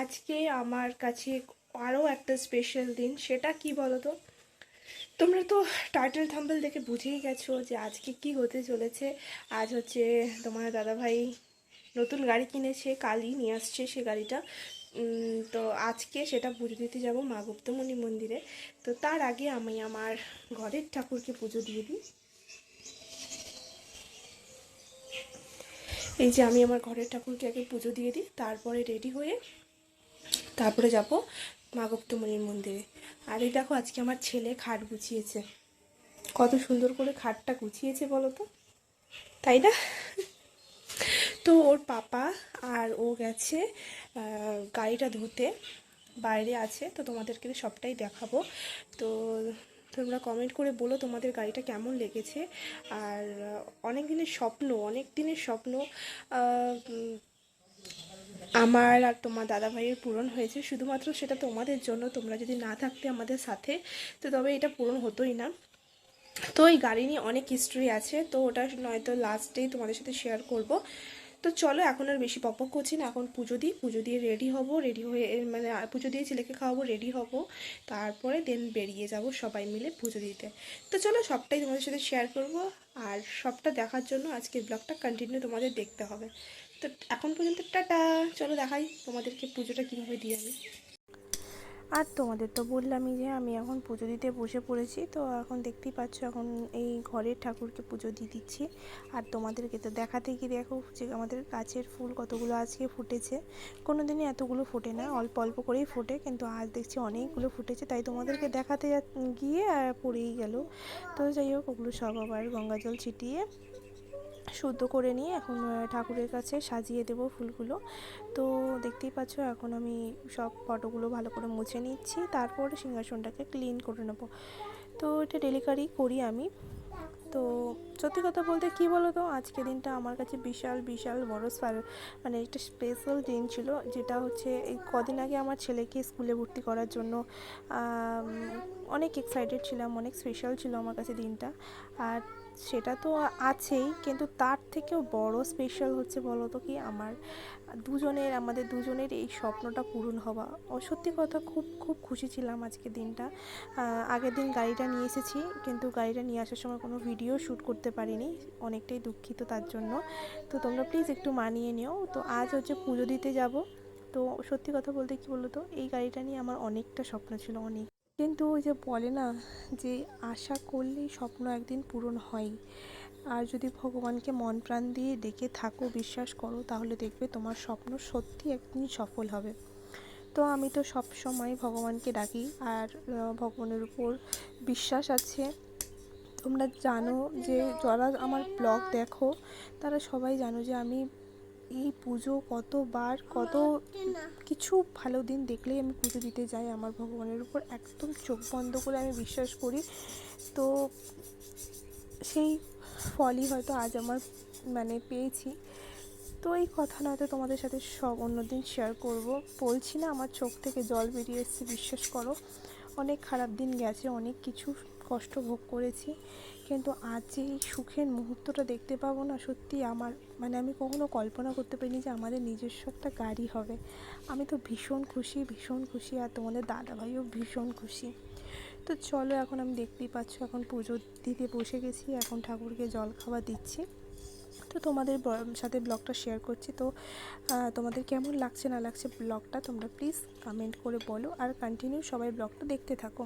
আজকে আমার কাছে আরও একটা স্পেশাল দিন, সেটা কি বলো তো তোমরা তো টাইটেল থাম্বেল দেখে বুঝেই গেছো যে আজকে কি হতে চলেছে। আজ হচ্ছে তোমার দাদাভাই নতুন গাড়ি কিনেছে, কালই নিয়ে আসছে সে গাড়িটা। তো আজকে সেটা পুজো দিতে যাব মা গুপ্তমণি মন্দিরে। তো তার আগে আমি আমার ঘরের ঠাকুরকে পুজো দিয়ে দিই। এই যে আমি আমার ঘরের ঠাকুরকে আগে পুজো দিয়ে দিই, তারপরে রেডি হয়ে তারপরে যাব মা গুপ্তমণির মন্দিরে। আর এই দেখো, আজকে আমার ছেলে খাট গুছিয়েছে। কত সুন্দর করে খাটটা গুছিয়েছে বলো তো? তাই না? তো ওর পাপা আর ও গেছে গাড়িটা ধুতে। বাইরে আছে, তো তোমাদেরকে সবটাই দেখাবো। তো তোমরা কমেন্ট করে বলো তোমাদের গাড়িটা কেমন লেগেছে। আর অনেক দিনের স্বপ্ন, অনেক দিনের স্বপ্ন আমার আর তোমার দাদা ভাইয়ের পূরণ হয়েছে। শুধুমাত্র সেটা তোমাদের জন্য। তোমরা যদি না থাকতে আমাদের সাথে, তো তবে এটা পূরণ হতোই না। তো এই গাড়ি নিয়ে অনেক হিস্ট্রি আছে। তো ওটা নয়তো লাস্টেই তোমাদের সাথে শেয়ার করব। তো চলো, এখন আর বেশি পকপক করছি না। এখন পুজো দিই। পুজো দিয়ে রেডি হব। রেডি হয়ে মানে পুজো দিয়ে ছেলেকে খাওয়াবো রেডি হব। তারপরে দেন বেরিয়ে যাব সবাই মিলে পুজো দিতে। তো চলো, সবটাই তোমাদের সাথে শেয়ার করব। আর সবটা দেখার জন্য আজকের ব্লগটা কন্টিনিউ তোমাদের দেখতে হবে। তো এখন পর্যন্ত টাটা। চলো দেখাই তোমাদেরকে পুজোটা কীভাবে দিই আমি আর তোমাদের তো বললামই যে আমি এখন পুজো দিতে বসে পড়েছি, তো এখন দেখতেই পাচ্ছ এখন এই ঘরের ঠাকুরকে পুজো দিয়ে দিচ্ছি। আর তোমাদেরকে তো দেখাতে কি দেখো যে আমাদের গাছের ফুল কতগুলো আজকে ফুটেছে। কোনো দিনই এতগুলো ফোটে না, অল্প অল্প করেই ফোটে, কিন্তু আজ দেখছি অনেকগুলো ফুটেছে। তাই তোমাদেরকে দেখাতে গিয়ে আর পড়েই গেল। তো যাই হোক, ওগুলো সব আবার গঙ্গা জল ছিটিয়ে শুদ্ধ করে নিয়ে এখন ঠাকুরের কাছে সাজিয়ে দেব ফুলগুলো। তো দেখতেই পাচ্ছ, এখন আমি সব ফটোগুলো ভালো করে মুছে নিচ্ছি, তারপরে সিংহাসনটাকে ক্লিন করে নেব। তো এটা ডেলিভারি করি আমি। তো সত্যি কথা বলতে কি বলো তো আজকে দিনটা আমার কাছে বিশাল বিশাল বড় মানে একটা স্পেশাল দিন ছিল, যেটা হচ্ছে এই কদিন আগে আমার ছেলেকে স্কুলে ভর্তি করার জন্য অনেক এক্সাইটেড ছিলাম, অনেক স্পেশাল ছিল আমার কাছে দিনটা। আর সেটা তো আছেই, কিন্তু তার থেকেও বড় স্পেশাল হচ্ছে বলো তো কি আমার দুজনের, আমাদের দুজনের এই স্বপ্নটা পূরণ হওয়া। ও সত্যি কথা খুব খুব খুশি ছিলাম আজকে দিনটা। আগের দিন গাড়িটা নিয়ে এসেছি, কিন্তু গাড়িটা নিয়ে আসার সময় কোনো ভিডিও শ্যুট করতে পারিনি, অনেকটাই দুঃখিত তার জন্য। তো তোমরা প্লিজ একটু মানিয়ে নিও। তো আজ হচ্ছে পুজো দিতে যাব। তো সত্যি কথা বলতে কি বলো তো এই গাড়িটা নিয়ে আমার অনেকটা স্বপ্ন ছিল, অনেক। কিন্তু ওই যে বলে না যে আশা করলেই স্বপ্ন একদিন পূরণ হয়। আর যদি ভগবানকে মন প্রাণ দিয়ে ডেকে থাকো, বিশ্বাস করো, তাহলে দেখবে তোমার স্বপ্ন সত্যি একদিন সফল হবে। তো আমি তো সব সময় ভগবানকে ডাকি আর ভগবানের উপর বিশ্বাস আছে। তোমরা জানো যে যারা আমার ব্লগ দেখো, তারা সবাই জানো যে আমি এই পুজো কতবার, কত কিছু ভালো দিন দেখলেই আমি পুজো দিতে যাই আমার ভগবানের উপর। একদম চোখ বন্ধ করে আমি বিশ্বাস করি। তো সেই ফলই হয়তো আজ আমার মানে পেয়েছি। তো এই কথা নয়তো তোমাদের সাথে সব অন্যদিন শেয়ার করব। বলছি না, আমার চোখ থেকে জল বেরিয়ে এসেছে, বিশ্বাস করো। অনেক খারাপ দিন গেছে, অনেক কিছু কষ্ট ভোগ করেছি। কিন্তু আজ যে এই সুখের মুহূর্তটা দেখতে পাবো না, সত্যি আমার মানে আমি কখনো কল্পনা করতে পারিনি যে আমাদের নিজস্ব একটা গাড়ি হবে। আমি তো ভীষণ খুশি ভীষণ খুশি, আর তোমাদের দাদাভাইও ভীষণ খুশি। তো চলো এখন আমি দেখতেই পাচ্ছ, এখন পুজো দিতে বসে গেছি, এখন ঠাকুরকে জল খাবার দিচ্ছি। তো তোমাদের সাথে ব্লগটা শেয়ার করছি। তো তোমাদের কেমন লাগছে না লাগছে ব্লগটা তোমরা প্লিজ কমেন্ট করে বলো, আর কন্টিনিউ সবাই ব্লগটা দেখতে থাকো।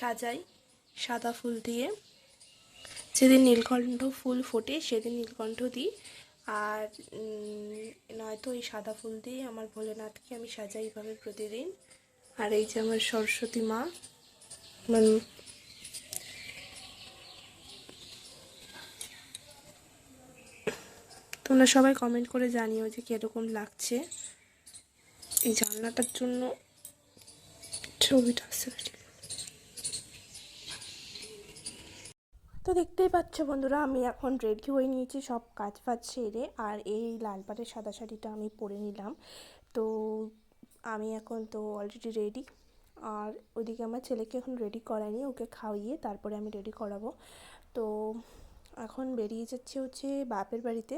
সাজাই সাদা ফুল দিয়ে। যেদিন নীলকণ্ঠ ফুল ফোটে, সেদিন নীলকণ্ঠ দিই। আর নয়তো এই সাদা ফুল দিয়ে আমার ভোলেনাথকে আমি সাজাই এইভাবে প্রতিদিন। আর এই যে আমার সরস্বতী মা মানে তোমরা সবাই কমেন্ট করে জানিও যে কীরকম লাগছে এই জানলাটার জন্য ছবিটা আসছে না ঠিক। তো দেখতেই পাচ্ছ বন্ধুরা, আমি এখন রেডি হয়ে নিয়েছি সব কাজ ফাজ সেরে, আর এই লাল পাড়ের সাদা শাড়িটা আমি পরে নিলাম। তো আমি এখন তো অলরেডি রেডি আর ওইদিকে আমার ছেলেকে এখন রেডি করাইনি ওকে খাওয়িয়ে তারপরে আমি রেডি করাবো। তো এখন বেরিয়ে যাচ্ছে হচ্ছে বাপের বাড়িতে,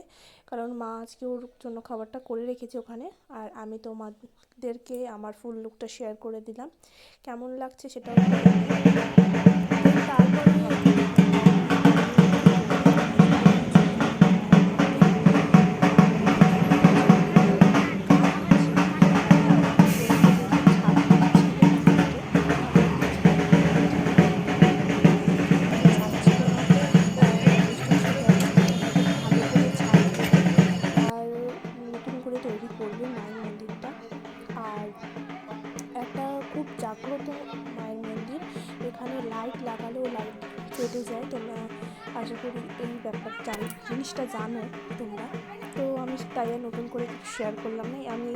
কারণ মা আজকে ওর জন্য খাবারটা করে রেখেছে ওখানে, আর আমি তোমাদেরকে আমার ফুল লুকটা শেয়ার করে দিলাম। কেমন লাগছে সেটাও আর কেটে যায়, তোমরা আশা করি এই ব্যাপার জান, জিনিসটা জানো তোমরা। তো আমি তাই নতুন করে কিছু শেয়ার করলাম না। আমি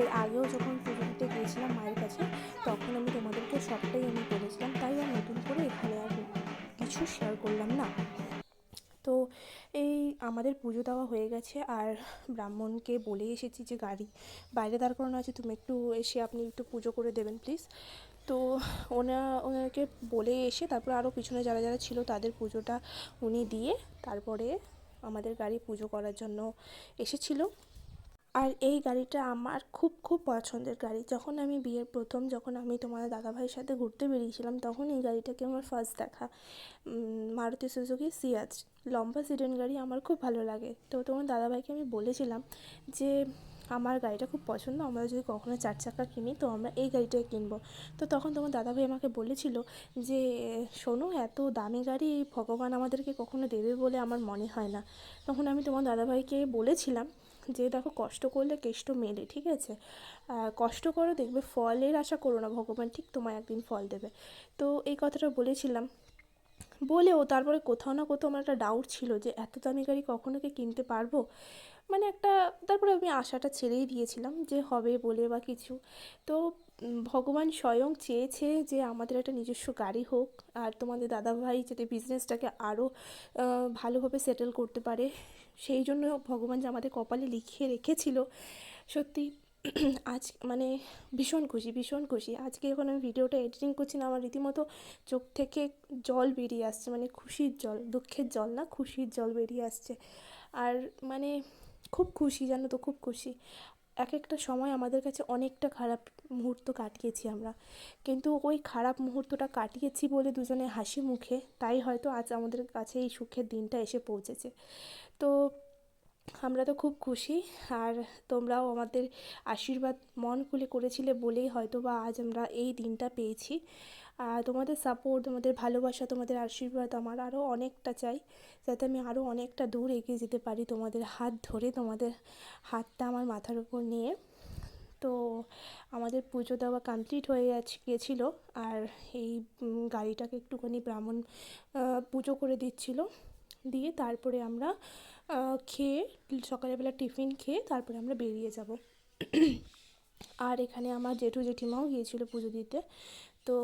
এর আগেও যখন পুজো গিয়েছিলাম মায়ের কাছে, তখন আমি তোমাদেরকে সবটাই আমি বলেছিলাম, তাই আর নতুন করে এখানে আর কিছু শেয়ার করলাম না। তো এই আমাদের পুজো দেওয়া হয়ে গেছে, আর ব্রাহ্মণকে বলে এসেছি যে গাড়ি বাইরে দাঁড় করানো আছে, তুমি একটু এসে আপনি একটু পুজো করে দেবেন প্লিজ তো ওনা, ওনাকে বলে এসে তারপর আরও পিছনে যারা যারা ছিল তাদের পুজোটা উনি দিয়ে তারপরে আমাদের গাড়ি পুজো করার জন্য এসেছিল। আর এই গাড়িটা আমার খুব খুব পছন্দের গাড়ি। যখন আমি বিয়ের প্রথম, যখন আমি তোমার দাদাভাইয়ের সাথে ঘুরতে বেরিয়েছিলাম, তখন এই গাড়িটাকে আমার ফার্স্ট দেখা। Maruti Suzuki Ciaz. লম্বা সিডেন গাড়ি, আমার খুব ভালো লাগে। তো তোমার দাদাভাইকে আমি বলেছিলাম যে আমার গাড়িটা খুব পছন্দ, আমরা যদি কখনো চার চাকা কিনি, তো আমরা এই গাড়িটাই কিনবো। তো তখন তোমার দাদাভাই আমাকে বলেছিল যে, শোনো, এত দামি গাড়ি ভগবান আমাদেরকে কখনো দেবে বলে আমার মনে হয় না। তখন আমি তোমার দাদাভাইকে বলেছিলাম যে, দেখো, কষ্ট করলে কেষ্ট মেলে, ঠিক আছে? কষ্ট করো, দেখবে ফলের আশা করো না ভগবান, ঠিক তোমায় একদিন ফল দেবে। তো এই কথাটা বলেছিলাম। বলেও তারপরে কোথাও না কোথাও আমার একটা ডাউট ছিল যে এত দামি গাড়ি কখনো কি কিনতে পারব? মানে একটা, তারপরে আমি আশাটা ছেড়েই দিয়েছিলাম যে হবে বলে বা কিছু। তো ভগবান স্বয়ং চেয়েছে যে আমাদের একটা নিজস্ব গাড়ি হোক আর তোমাদের দাদাভাই যাতে বিজনেসটাকে আরও ভালোভাবে সেটেল করতে পারে। সেই জন্য ভগবান যে আমাদের কপালে লিখিয়ে রেখেছিল, সত্যি আজ মানে ভীষণ খুশি ভীষণ খুশি। আজকে যখন আমি ভিডিওটা এডিটিং করছি না, আমার রীতিমতো চোখ থেকে জল বেরিয়ে আসছে মানে খুশির জল, দুঃখের জল না, খুশির জল বেরিয়ে আসছে। আর মানে খুব খুশি, জানো তো, খুব খুশি। এক একটা সময় আমাদের কাছে অনেকটা খারাপ মুহূর্ত কাটিয়েছি আমরা। কিন্তু ওই খারাপ মুহূর্তটা কাটিয়েছি বলে দুজনে হাসি মুখে, তাই হয়তো আজ আমাদের কাছে এই সুখের দিনটা এসে পৌঁছেছে। তো আমরা তো খুব খুশি। আর তোমরাও আমাদের আশীর্বাদ মন খুলে করেছিলে বলেই হয়তো বা আজ আমরা এই দিনটা পেয়েছি। আর তোমাদের সাপোর্ট তোমাদের ভালোবাসা, তোমাদের আশীর্বাদ আমার আরও অনেকটা চাই, যাতে আমি আরও অনেকটা দূর এগিয়ে যেতে পারি তোমাদের হাত ধরে, তোমাদের হাতটা আমার মাথার উপর নিয়ে। তো আমাদের পুজো দেওয়া কমপ্লিট হয়ে গিয়েছিল আর এই গাড়িটাকে একটুখানি ব্রাহ্মণ পুজো করে দিচ্ছিল। দিয়ে তারপরে আমরা খেয়ে সকালবেলা টিফিন খেয়ে তারপরে আমরা বেরিয়ে যাব। আর এখানে আমার জেঠু জেঠিমাও গিয়েছিল পুজো দিতে। তো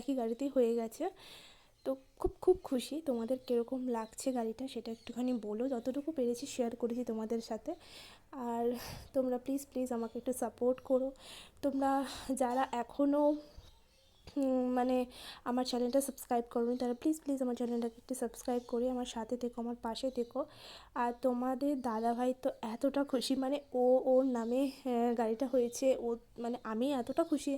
একই গাড়িতেই হয়ে গেছে। তো খুব খুব খুশি তোমাদের কীরকম লাগছে গাড়িটা সেটা একটুখানি বলো। যতটুকু পেরেছি শেয়ার করেছি তোমাদের সাথে। আর তোমরা প্লিজ প্লিজ আমাকে একটু সাপোর্ট করো। তোমরা যারা এখনও মানে আমার চ্যানেলটা সাবস্ক্রাইব করুন তারা প্লিজ প্লিজ আমার চ্যানেলটাকে একটু সাবস্ক্রাইব করে আমার সাথে থেকো, আমার পাশে থেকো। আর তোমাদের দাদাভাই তো এতটা খুশি মানে ও, ওর নামে গাড়িটা হয়েছে, ও মানে আমি এতটা খুশি,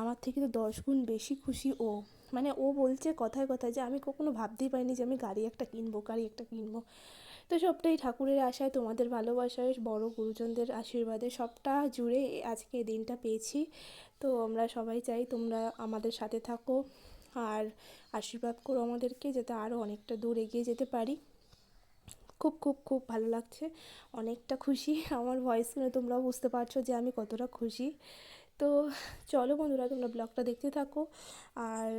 আমার থেকে তো দশ গুণ বেশি খুশি ও। মানে ও বলছে কথায় কথায় যে, আমি কখনো ভাবতেই পারিনি যে আমি গাড়ি একটা কিনবো, গাড়ি একটা কিনবো। তো সবটাই ঠাকুরের আশায়, তোমাদের ভালোবাসায় বড় গুরুজনদের আশীর্বাদে সবটা জুড়ে আজকে এই দিনটা পেয়েছি। তো আমরা সবাই চাই তোমরা আমাদের সাথে থাকো আর আশীর্বাদ করো আমাদেরকে যাতে আরও অনেকটা দূর এগিয়ে যেতে পারি। খুব খুব খুব ভালো লাগছে। অনেকটা খুশি আমার ভয়েস শুনে তোমরাও বুঝতে পারছ যে আমি কতটা খুশি। তো চলো বন্ধুরা, তোমরা ব্লগটা দেখতে থাকো। আর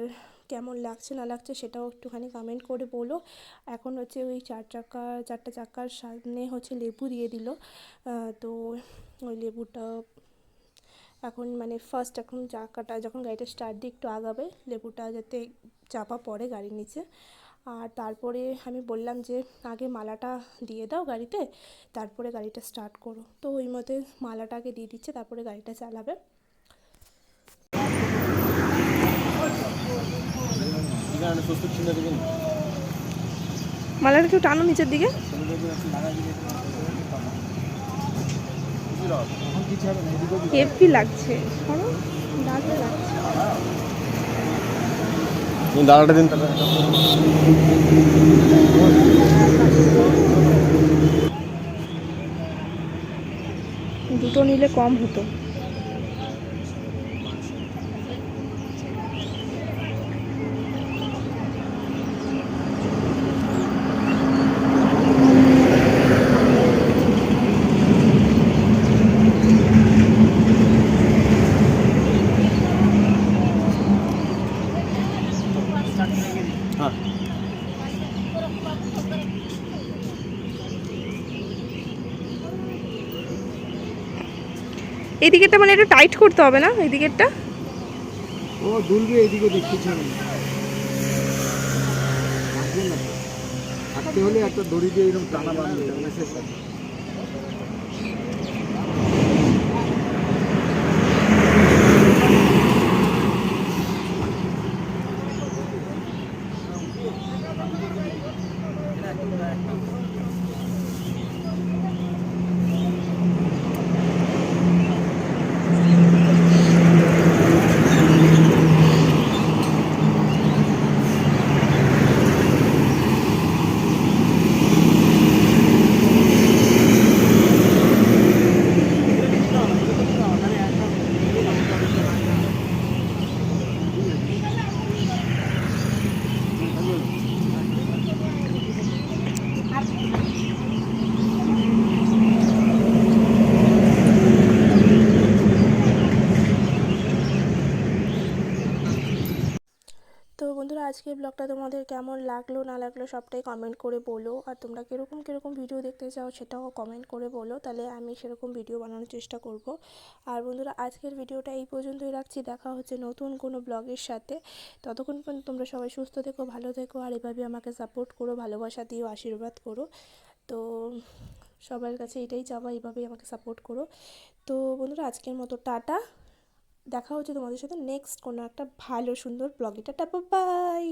কেমন লাগছে, না লাগছে সেটাও একটুখানি কমেন্ট করে বলো। এখন হচ্ছে ওই চার চাকা, চারটে চাকার সামনে হচ্ছে লেবু দিয়ে দিল। তো ওই লেবুটা এখন মানে ফার্স্ট এখন চাকাটা যখন গাড়িটা স্টার্ট দিয়ে একটু আগাবে, লেবুটা যাতে চাপা পড়ে গাড়ির নিচে। আর তারপরে আমি বললাম যে, আগে মালাটা দিয়ে দাও গাড়িতে, তারপরে গাড়িটা স্টার্ট করো। তো ওই মতে মালাটা আগে দিয়ে দিচ্ছে, তারপরে গাড়িটা চালাবে। মালাটা একটু টানো নিচের দিকে? হেভি লাগছে দারুণ লাগছে। দাঁড়াটা দিন দুটো নিলে কম হতো। এই দিকেরটা মানে একটু টাইট করতে হবে না এদিকেরটা দিকেরটা ও, দুলবে এদিকে থাকবে না। থাকতে হলে একটা দড়ি দিয়ে এরকম টানা বাঁধবে শেষ হবে। তো বন্ধুরা আজকের ব্লগটা তোমাদের কেমন লাগল, না লাগল সবটাই কমেন্ট করে বলো। আর তোমরা কীরকম কীরকম ভিডিও দেখতে চাও সেটাও কমেন্ট করে বলো। তাহলে আমি সেরকম ভিডিও বানানোর চেষ্টা করব। আর বন্ধুরা, আজকের ভিডিওটা এই পর্যন্তই রাখছি। দেখা হচ্ছে নতুন কোনো ব্লগের সাথে। ততক্ষণ পর্যন্ত তোমরা সবাই সুস্থ থেকো, ভালো থেকো, আর এভাবে আমাকে সাপোর্ট করো, ভালোবাসা দিও, আশীর্বাদ করো। তো সবার কাছে এটাই চাওয়া এইভাবেই আমাকে সাপোর্ট করো। তো বন্ধুরা, আজকের মতো টাটা। দেখা হচ্ছে তোমাদের সাথে নেক্সট কোনো একটা ভালো, সুন্দর ব্লগে। Tata bye